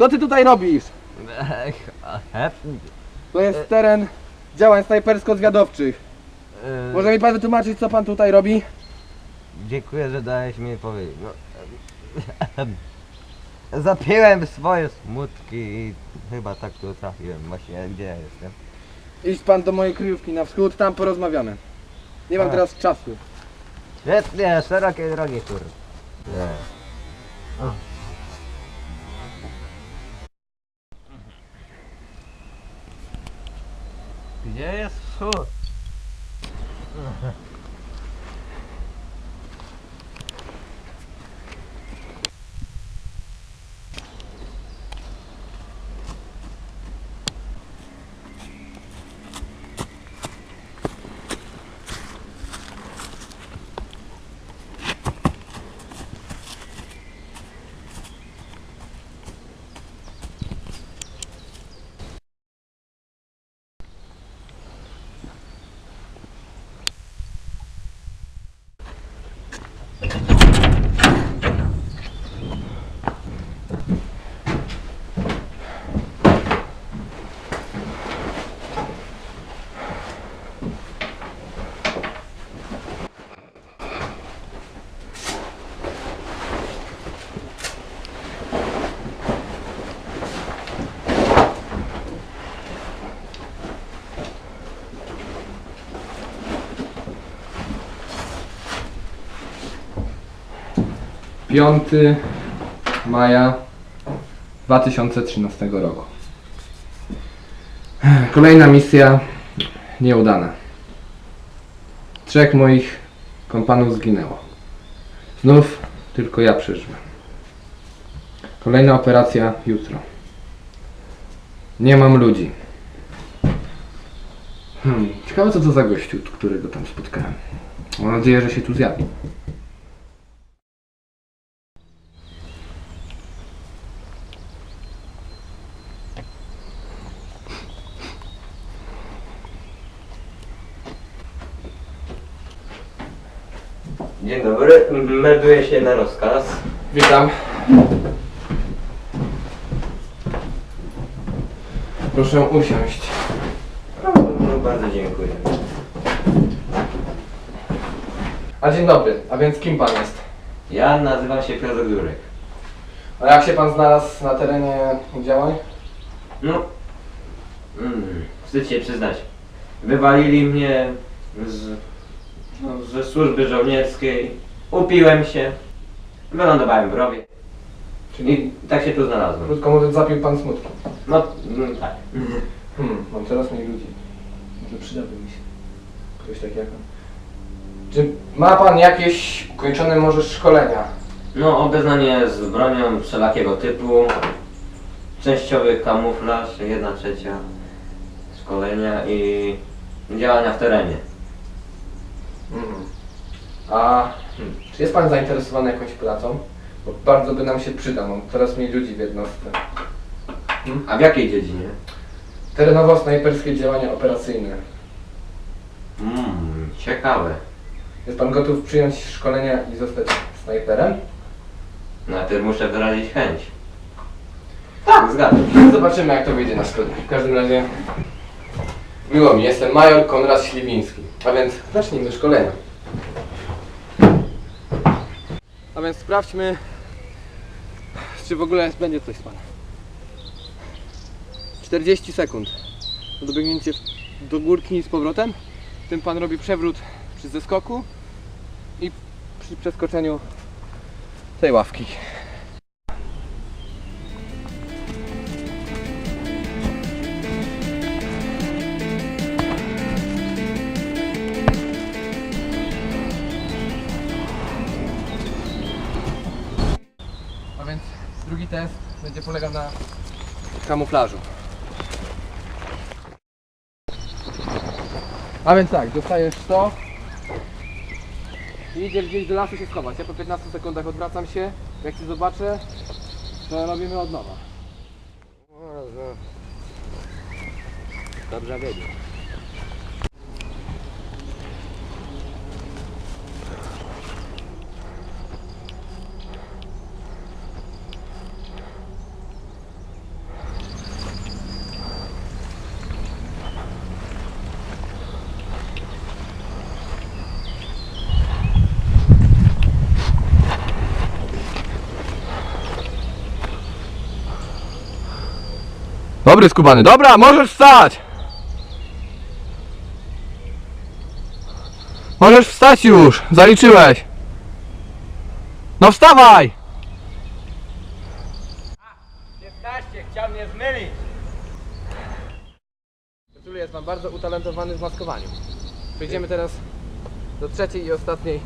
Co ty tutaj robisz? To jest teren działań snajpersko-zwiadowczych. Może mi pan wytłumaczyć, co pan tutaj robi? Dziękuję, że dałeś mi powiedzieć. No, zapiłem swoje smutki i chyba tak tu trafiłem właśnie, gdzie ja jestem. Idź pan do mojej kryjówki na wschód, tam porozmawiamy. Nie mam A. teraz czasu. Świetnie, szerokie drogi, kur. Nie. Yes, sure. 5 maja 2013 roku. Kolejna misja nieudana. Trzech moich kompanów zginęło. Znów tylko ja przeżyłem. Kolejna operacja jutro. Nie mam ludzi. Hmm, ciekawe co to za gościu, którego tam spotkałem. Mam nadzieję, że się tu zjawi. Dzień dobry, melduję się na rozkaz. Witam. Proszę usiąść. No, no bardzo dziękuję. A dzień dobry, a więc kim pan jest? Ja nazywam się Piotr Durek. A jak się pan znalazł na terenie działań? No, mm, wstyd się przyznać. Wywalili mnie z, no, ze służby żołnierskiej. Upiłem się. Wylądowałem w rowie. Czyli I tak się tu znalazłem. krótko mówiąc zapił pan smutki. No, mm, tak. Hmm, mam coraz mniej ludzi. Może przydałby mi się ktoś taki jak on. Czy ma pan jakieś ukończone może szkolenia? No, obeznanie z bronią wszelakiego typu. Częściowy kamuflaż, jedna trzecia szkolenia i działania w terenie. Mhm. A hmm, czy jest pan zainteresowany jakąś pracą? Bo bardzo by nam się przydał, mam coraz mniej ludzi w jednostce. A w jakiej dziedzinie? Terenowo-snajperskie działania operacyjne. Mmm, ciekawe. Jest pan gotów przyjąć szkolenia i zostać snajperem? Najpierw muszę wyrazić chęć. Tak, zgadzam się. Zobaczymy jak to wyjdzie na szkodę. W każdym razie miło mi, jestem major Konrad Śliwiński. A więc zacznijmy szkolenia. A więc sprawdźmy, czy w ogóle będzie coś z pana. 40 sekund. To dobiegnięcie do górki i z powrotem. Tym pan robi przewrót przy zeskoku i przy przeskoczeniu tej ławki. Test będzie polegał na kamuflażu. A więc tak, dostajesz to i idziesz gdzieś do lasu się schować. Ja po 15 sekundach odwracam się, jak cię zobaczę, to robimy od nowa. Dobrze wiedzieć. Dobry skubany. Dobra, możesz wstać! Możesz wstać już! Zaliczyłeś! No wstawaj! 15, chciał mnie zmylić. Czuli jest pan bardzo utalentowany w maskowaniu. Przejdziemy teraz do trzeciej i ostatniej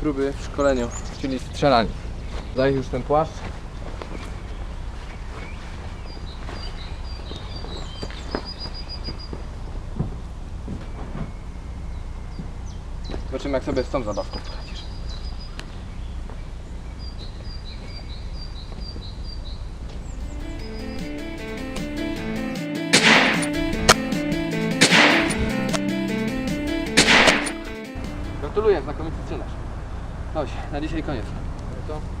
próby w szkoleniu, czyli strzelaniu. Daj już ten płaszcz. Zobaczymy jak sobie z tą zabawką poradzisz. Gratuluję, znakomicie strzelasz. Chodź, na dzisiaj koniec. To